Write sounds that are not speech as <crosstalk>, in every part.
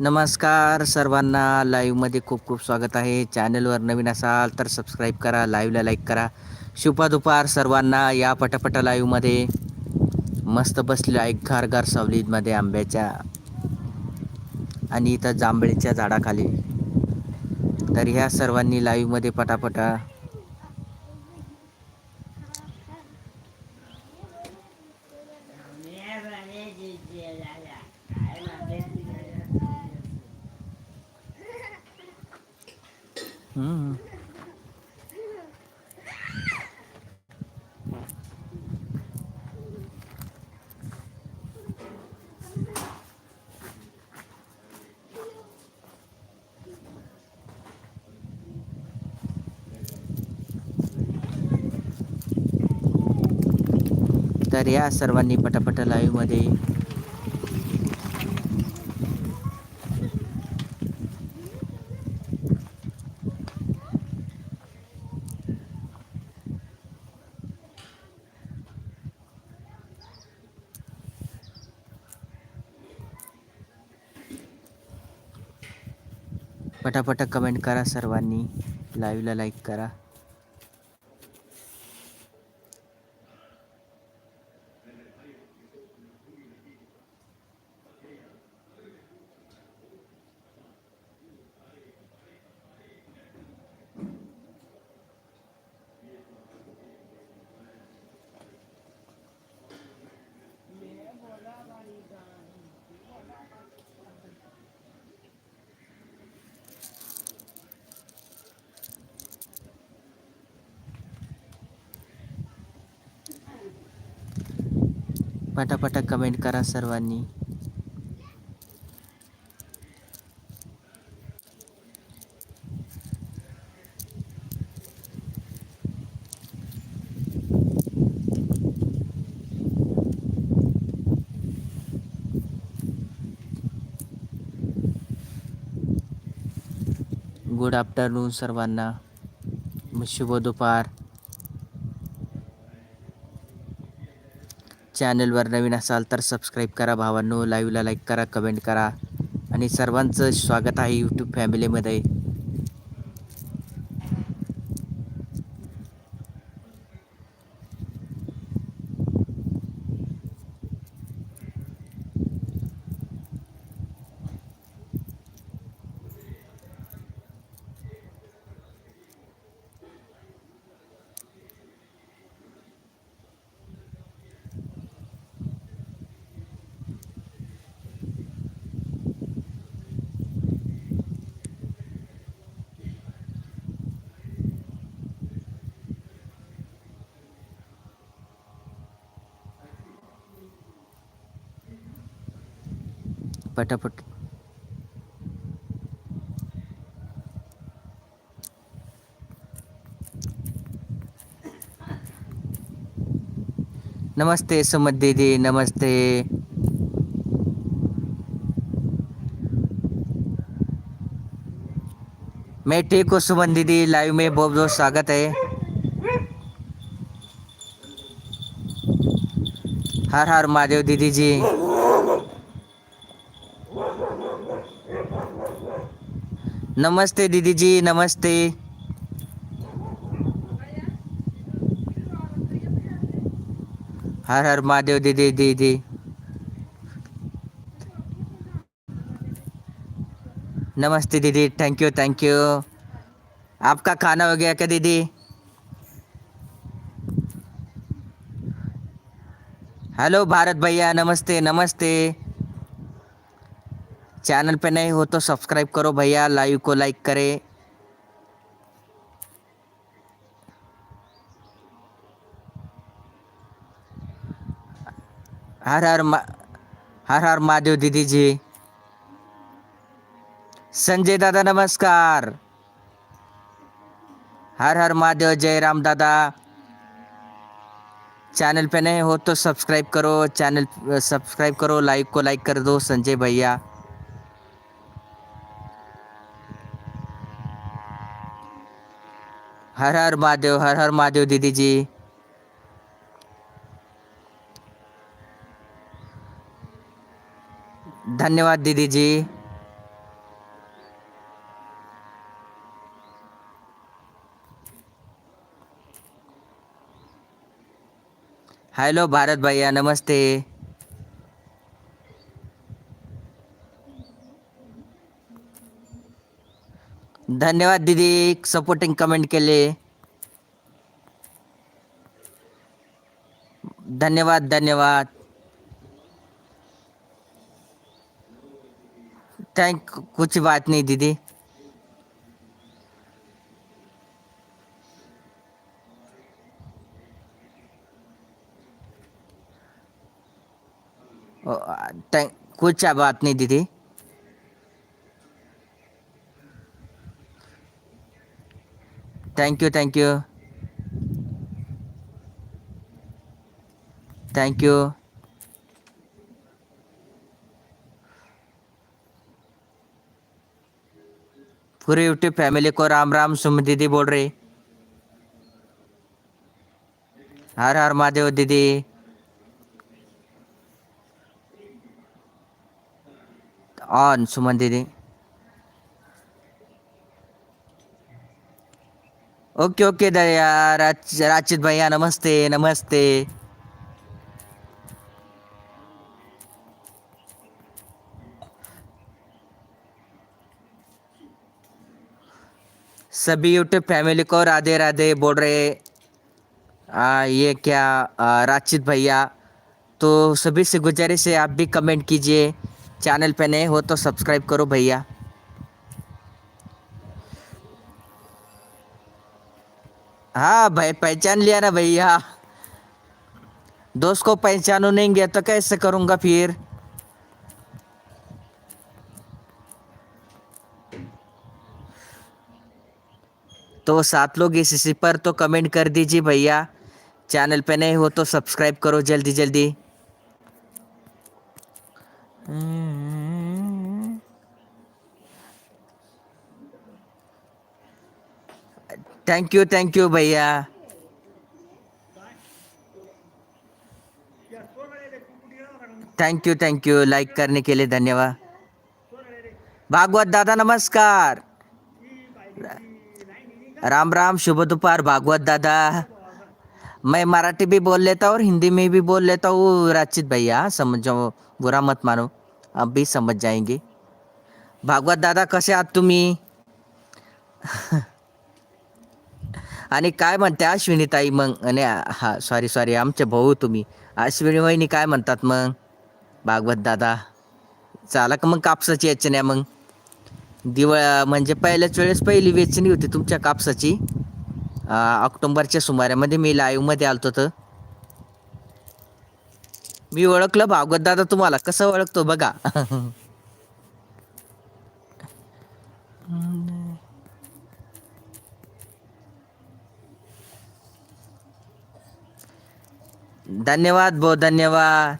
नमस्कार सर्वांना लाईव्हमध्ये खूप खूप स्वागत आहे. चॅनलवर नवीन असाल तर सबस्क्राईब करा लाईव्हला लाईक करा. शुभ दुपार सर्वांना या पटापट लाईव्हमध्ये. मस्त बसलो आहे गार सावलीमध्ये आंब्याच्या आणि इथं जांभळीच्या झाडाखाली. तर ह्या सर्वांनी लाईव्हमध्ये पटापटा हम्म. तर या सर्वांनी पटापट लाईव्हमध्ये पटापट कमेंट करा सर्वांनी. लाईव्हला लाईक करा. पटापटा कमेंट करा सर्वांनी. गुड आफ्टरनून सर्वांना. शुभ दुपार. चॅनलवर नवीन असाल तर सबस्क्राईब करा भावांनो. लाईव्हला लाईक करा कमेंट करा. आणि सर्वांचं स्वागत आहे यूट्यूब फॅमिलीमध्ये पटापट. नमस्ते सुमत दीदी नमस्ते. मैं ठीक हूँ सुमन दीदी लाइव में बहुत बहुत स्वागत है। हर हर महादेव दीदी जी। नमस्ते दीदी जी नमस्ते. हर हर महादेव दीदी दीदी. नमस्ते दीदी थैंक यू थैंक यू आपका खाना हो गया क्या दीदी? हेलो भारत भैया नमस्ते नमस्ते. चैनल पे नहीं हो तो सब्सक्राइब करो भैया, लाइव को लाइक करें। हर हर मा, हर हर महादेव दीदी जी। संजय दादा नमस्कार। हर हर महादेव, जय राम दादा। चैनल पे नए हो तो सब्सक्राइब करो, चैनल, सब्सक्राइब करो लाइक को लाइक कर दो संजय भैया। हर हर महादेव, हर हर महादेव दीदी जी। धन्यवाद दीदी जी। हेलो भारत भैया, नमस्ते। धन्यवाद दीदी सपोर्टिंग कमेंट के लिए। धन्यवाद धन्यवाद। थैंक कुछ बात नहीं दीदी। कुछ बात नहीं दीदी। Thank you thank you thank you पूरे यूट्यूब फैमिली को राम राम, सुम दीदी बोल रही। हर हर महादेव दीदी। ऑन सुमन दीदी। ओके ओके दया राचित भैया नमस्ते नमस्ते. सभी यूट्यूब फैमिली को राधे राधे बोल रहे आ, ये क्या राचित भैया? तो सभी से गुजारिश है आप भी कमेंट कीजिए। चैनल पे नए हो तो सब्सक्राइब करो भैया। हाँ भाई, पहचान लिया ना भैया। दोस्त को पहचानू नहीं गया तो कैसे करूँगा फिर? तो सात लोग इस इसी पर तो कमेंट कर दीजिए भैया। चैनल पे नए हो तो सब्सक्राइब करो जल्दी जल्दी थैंक यू थैंक यू भैया। Thank you thank you like करने के लिए धन्यवाद। भागवत दादा, नमस्कार। राम राम, शुभ दोपहर, भागवत दादा। मैं मराठी भी बोल लेता हूँ और हिंदी में भी बोल लेता हूँ। राचित भैया, समझो, बुरा मत मानो। अब भी समझ जाएँगे। भागवत दादा, कसे आहात तुम्ही? <laughs> आणि काय म्हणते अश्विनीताई मग? आणि हा सॉरी सॉरी आमचे भाऊ तुम्ही. अश्विनी वहिनी काय म्हणतात मग? भागवत दादा. चाला का मग कापसाची याचण्या मग? दिवाळ म्हणजे पहिल्याच वेळेस पहिली वेचणी होती तुमच्या कापसाची. ऑक्टोंबरच्या सुमारामध्ये मी लाईव्हमध्ये आलतो तर. मी ओळखलं भागवत दादा तुम्हाला. कसं ओळखतो बघा. <laughs> धन्यवाद भाऊ धन्यवाद.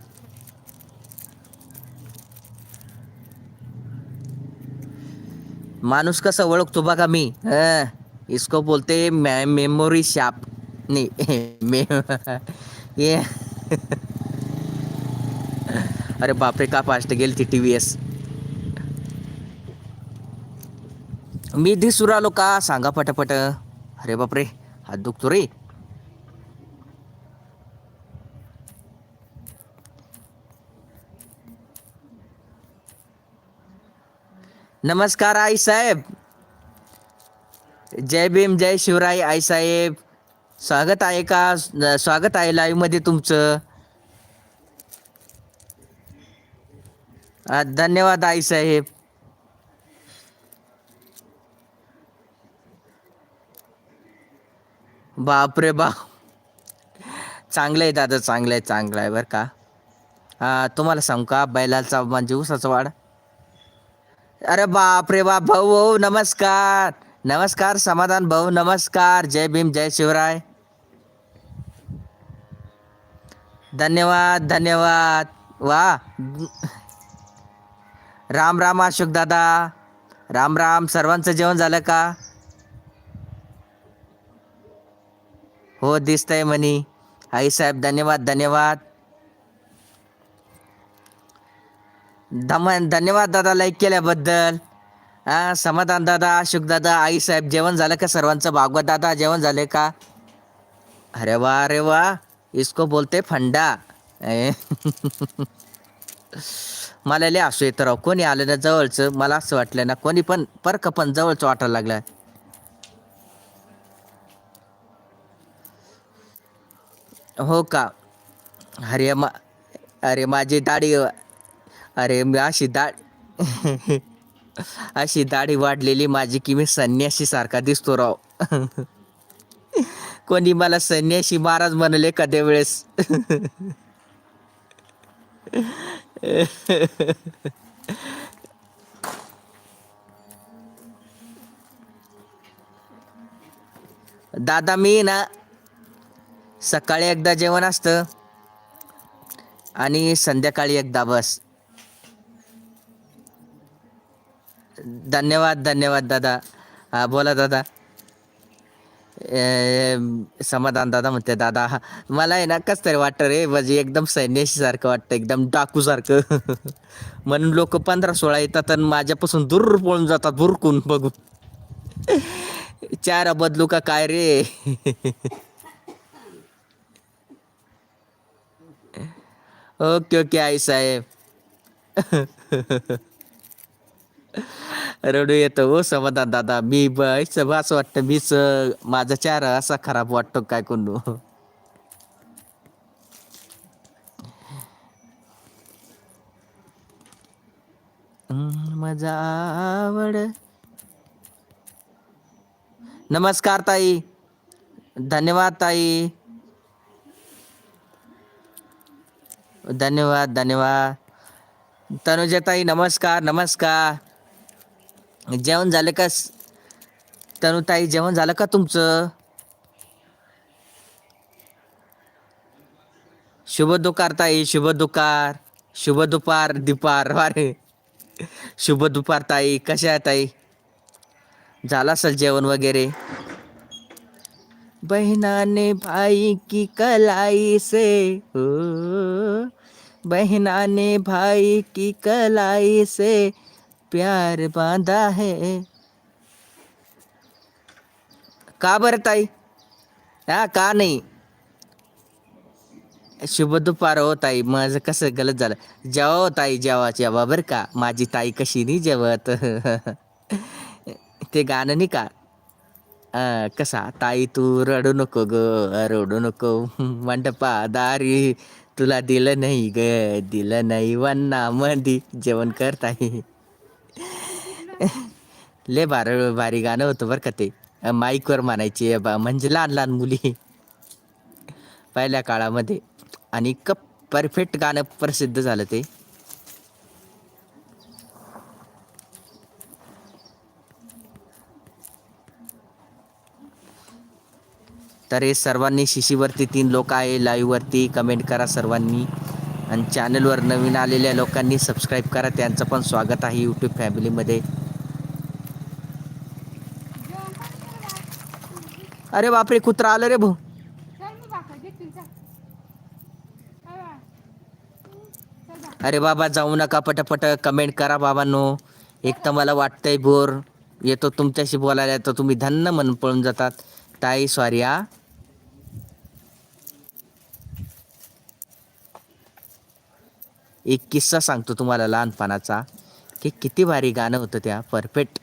माणूस कसं ओळखतो बघा मी. हं, इसको बोलते मे मेमोरी शाप नाही मे <laughs> ये. <laughs> अरे बापरे का फास्ट गेली ती टी व्ही एस मी दिसून राहिलो का? सांगा पटापट. अरे बापरे हात दुखतो रे. नमस्कार आई साहेब. जय भीम जय शिवराय आई साहेब. स्वागत आहे का? स्वागत आहे लाईव्हमध्ये तुमचं. धन्यवाद आई साहेब. बापरे बाप चांगलं आहे दादा चांगलं आहे चांगलं आहे बरं का. तुम्हाला सांगू का? बैलाचा म्हणजे उसाचा वाढ. अरे बाप रे बाप भाऊ भाऊ नमस्कार. नमस्कार समाधान भाऊ नमस्कार. जय भीम जय शिवराय. धन्यवाद धन्यवाद. वा. राम राम अशोक दादा. राम राम. सर्वांचं जेवण झालं का? हो दिसतंय म्हणी. आई साहेब धन्यवाद धन्यवाद. दमन धन्यवाद दादा लाईक केल्याबद्दल. हा समाधान दादा अशोक दादा आई साहेब जेवण झालं का सर्वांचं? भागवत दादा जेवण झाले का? अरे वा अरे वा. इसको बोलते फंडा. ए. <laughs> मला लय असू येतं राव. कोणी आलं ना जवळचं? मला असं वाटलं ना कोणी पण परक पण जवळचं वाटायला लागलं. हो का? अरे मा अरे माझी दाढी अरे मी अशी दाढ <laughs> अशी दाढी वाढलेली माझी की मी संन्याशी सारखा दिसतो राव. <laughs> कोणी मला संन्याशी महाराज म्हणले कधी वेळेस? <laughs> दादा मी ना सकाळी एकदा जेवण असतं आणि संध्याकाळी एकदा बस. धन्यवाद धन्यवाद दादा. हा बोला दादा. ए, समाधान दादा म्हणते दादा हा, मला आहे ना कस तरी वाटतं रे म्हणजे एकदम सैन्याशी सारखं वाटतं एकदम डाकू सारखं <laughs> म्हणून लोक पंधरा सोळा येतात आणि माझ्यापासून दूर पळून जातात भुरकून बघून. <laughs> चार बदलू का काय रे? <laughs> ओके ओके आई साहेब. रडू येतो हो समाधान दादा. मी ब असं असं वाटतं मीच माझा चेहरा असा खराब वाटतो काय कोण? मजा आवड. नमस्कार ताई. धन्यवाद ताई. धन्यवाद धन्यवाद. तनुजाताई नमस्कार नमस्कार. जेवण झालं का तनुताई जेवण झालं का तुमचं? शुभ दुपार ताई. शुभ दुपार. शुभ दुपार दुपार. वारे शुभ दुपार ताई. कशा आहे ताई? झालं असेल जेवण वगैरे? बहिणाने भाई की कलाई से हो बहना भाई की कलाई से प्यार बांधा है। का बरं ताई? हा का नाही? शुभ दुपार हो ताई माझं कसं गलत झालं. जेवा हो ताई जेवा जेवा बरं का. माझी ताई कशी नाही जेवत? ते गाणं नाही का? कसा? ताई तू रडू नको ग रडू नको. मंडपा दारी तुला दिलं नाही ग दिलं नाही वन्ना मधी जेवण कर ताई. लय भार भारी गाणं होतं बरं का ते. माईकवर म्हणायचे बा म्हणजे लहान लहान मुली. पहिल्या काळामध्ये. आणि क परफेक्ट गाणं प्रसिद्ध झालं ते. तर हे सर्वांनी शिशीवरती तीन लोक आहे लाईव्हवरती कमेंट करा सर्वांनी. आणि चॅनलवर नवीन आलेल्या लोकांनी सबस्क्राईब करा. त्यांचं पण स्वागत आहे यूट्यूब फॅमिलीमध्ये अरे बापरे कुत्रा आलं रे भाऊ. अरे बाबा जाऊ नका पटापट. कमेंट करा बाबांनो. एक तर मला वाटतंय बोर. येतो तुमच्याशी बोलायला तर तुम्ही धन्न मन पळून जातात. ताई सॉरी हा. एक किस्सा सांगतो तुम्हाला लहानपणाचा की किती भारी गाणं होतं त्या परफेक्ट.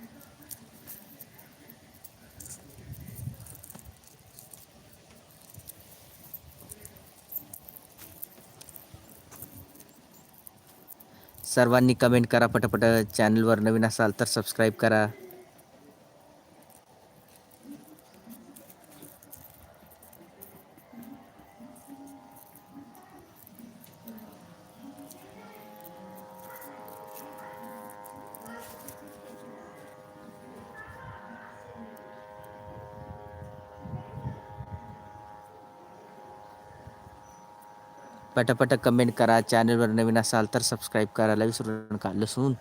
सर्वांनी कमेंट करा पटापट चॅनलवर नवीन असाल तर सबस्क्राईब करा. पटापट कमेंट करा चॅनलवर नवीन असाल तर सबस्क्राईब करायला विसरू नका. लसून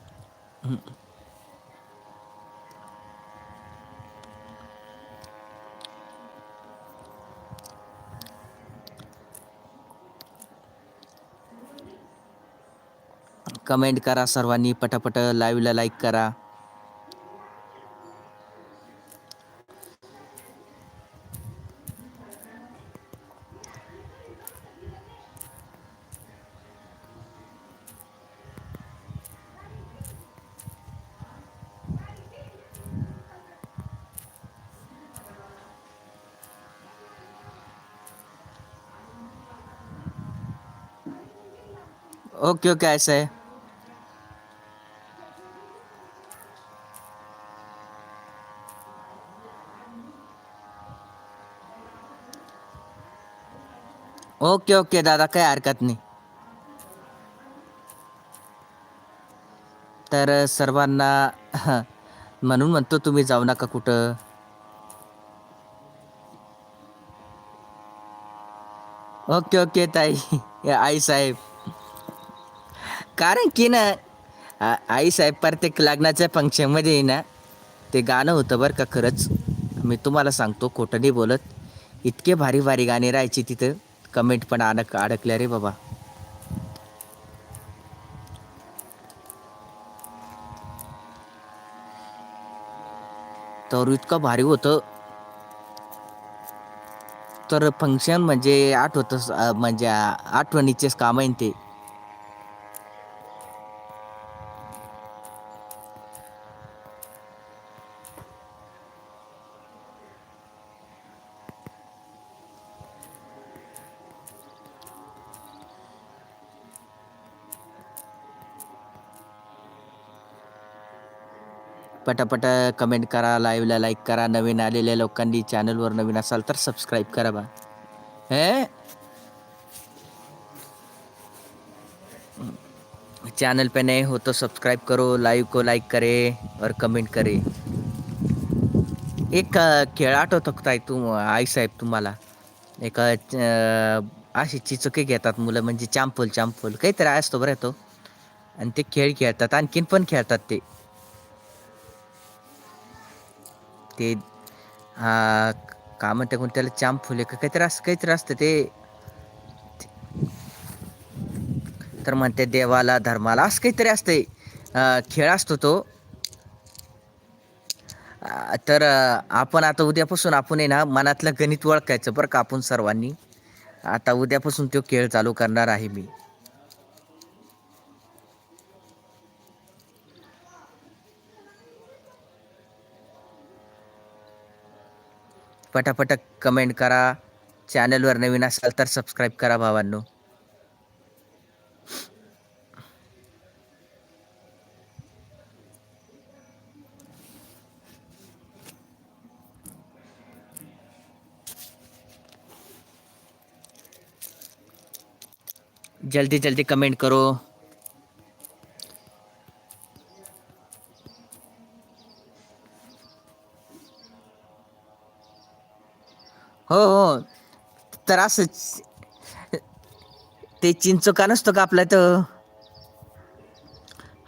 कमेंट करा सर्वांनी पटापट लाईव्हला लाईक करा. ओके ओके असं आहे ओके ओके दादा काही हरकत नाही. तर सर्वांना म्हणून म्हणतो तुम्ही जाऊ नका कुठं. ओके ओके ताई. आई साहेब. कारण की ना आईसाहेब आई साहेब प्रत्येक लग्नाच्या फंक्शनमध्ये ना ते गाणं होतं बरं का खरंच. मी तुम्हाला सांगतो खोटं नाही बोलत. इतके भारी भारी गाणे राहायचे तिथं. कमेंट पण अडक अडकल्या रे बाबा. तर इतकं भारी होतं. तर फंक्शन म्हणजे आठवत म्हणजे आठवणीचेच काम आहे ते. पटापट कमेंट करा लाईव्हला लाईक करा नवीन आलेल्या लोकांनी चॅनलवर नवीन असाल तर सबस्क्राईब करा बा. हे? चैनल पे नए हो तो सब्सक्राइब करो लाइव को लाइक करे और कमेंट करे. एक खेळ आठवतो का ताई तू आई साहेब तुम्हाला. एक अशी चिचुके घेतात मुलं म्हणजे चांपूल चांपूल. काहीतरी असतो बरं तो. आणि ते खेळ खेळतात आणखीन पण खेळतात ते. ते काय का म्हणते कोण त्याला चांपूल फुले का काहीतरी असं काहीतरी असतं ते. तर म्हणते देवाला धर्माला असं काहीतरी असते खेळ असतो तो. तर आपण आता उद्यापासून आपण आहे ना मनातलं गणित ओळखायचं बरं का आपण सर्वांनी. आता उद्यापासून तो खेळ चालू करणार आहे मी. पटापट कमेंट करा. चॅनलवर नवीन असाल तर सबस्क्राईब करा भावांनो. जल्दी जल्दी कमेंट करो. तर असंच. ते चिंचोका नसतो का आपला तो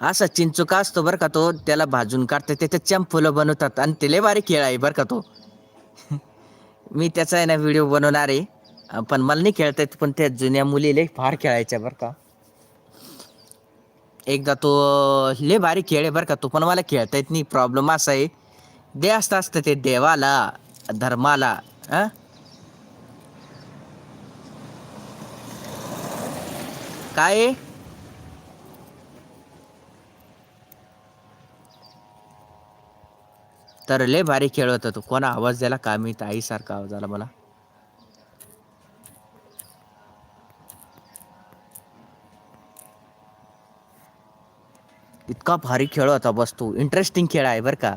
असा चिंचोका असतो बरं का तो. त्याला भाजून काढते त्याच्यात फुलं बनवतात आणि ते लय भारी खेळ आहे बरं का तो. <laughs> मी त्याचा आहे ना व्हिडिओ बनवणार आहे. पण मला नाही खेळता येत पण त्या जुन्या मुलीले फार खेळायच्या बरं का. एकदा तो लय भारी खेळ आहे बरं का तो पण मला खेळता येत नाही. प्रॉब्लेम असा आहे. दे असतं असतं ते देवाला धर्माला हां काय? आहे? तर लय भारी खेळ होता तो. कोणा आवाज द्यायला का मी आईसारखा आवाज आला मला. इतका भारी खेळ होता बस तो. इंटरेस्टिंग खेळ आहे बरं का.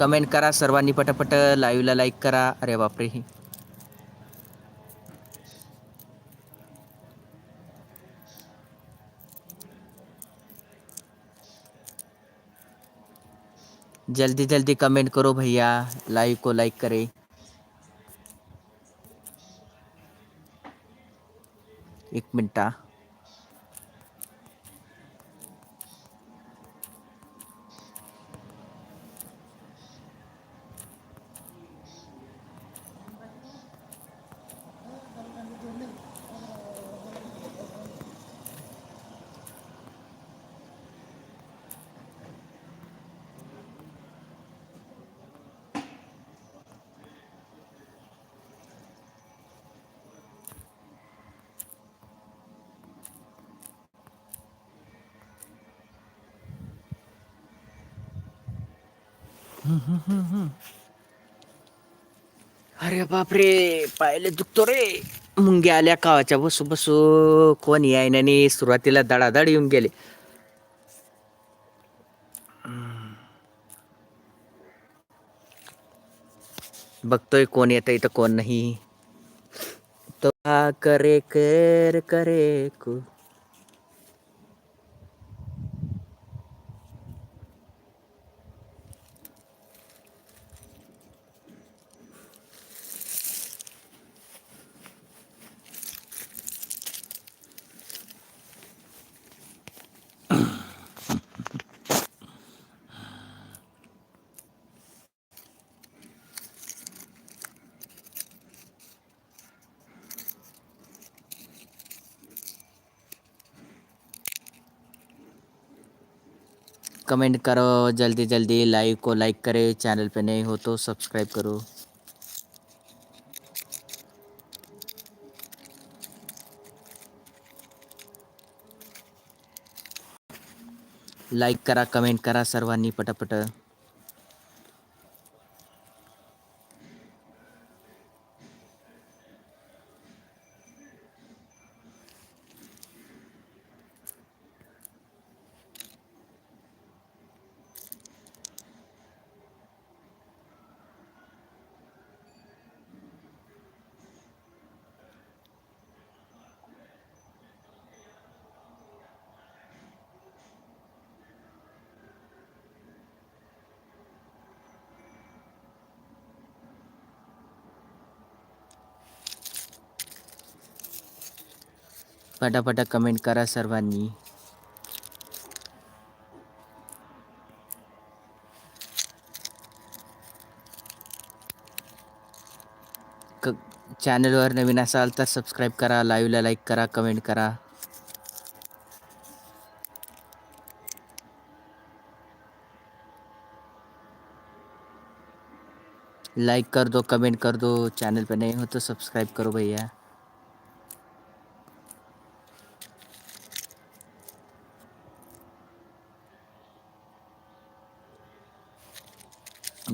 कमेंट करा सर्वांनी पटापट लाईव्हला लाईक करा. अरे बापरे. जल्दी जल्दी कमेंट करो भैया लाइव को लाइक करें. एक मिनटा अरे बापरे पायले दुखतो रे. मुंग्या आल्या कावाच्या बसू बसू कोण यायनाने सुरुवातीला दडादड येऊन गेले. बघतोय कोण येतं इथं कोण नाही. तो करे कर करे को कमेंट करो, जल्दी जल्दी लाइव को लाइक करे, चैनल पे नहीं हो तो सब्सक्राइब करो। लाइक करा, कमेंट करा, सर्वानी पटापट। पटापट कमेंट करा सर्वांनी. क चॅनलवर नवीन असाल तर सबस्क्राईब करा लाईव्हला लाईक करा कमेंट करा. लाइक कर दो कमेंट कर दो चैनल पे नए हो तो सब्सक्राइब करो भैया.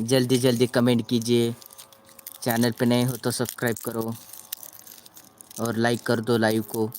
जल्दी जल्दी कमेंट कीजिए। चैनल पे नए हो तो सब्सक्राइब करो और लाइक कर दो लाइव को।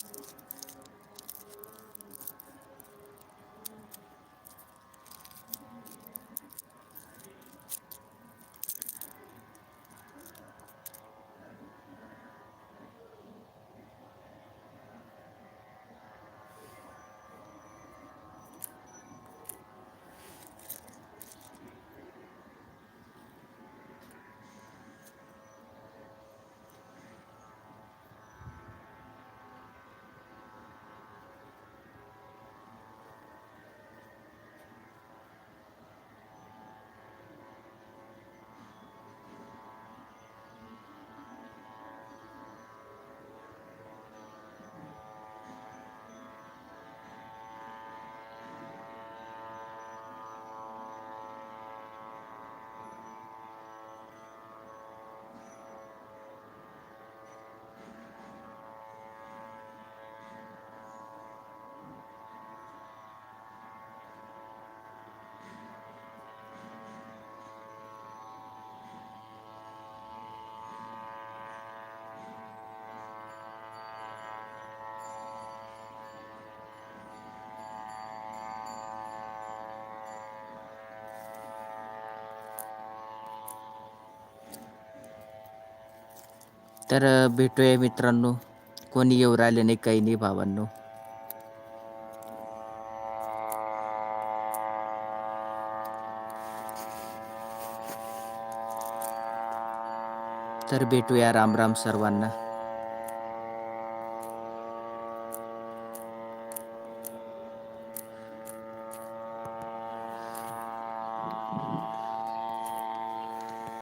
तर भेटूया मित्रांनो. कोणी येऊ राहिले नाही काही नाही भावांनो. तर भेटूया राम राम सर्वांना.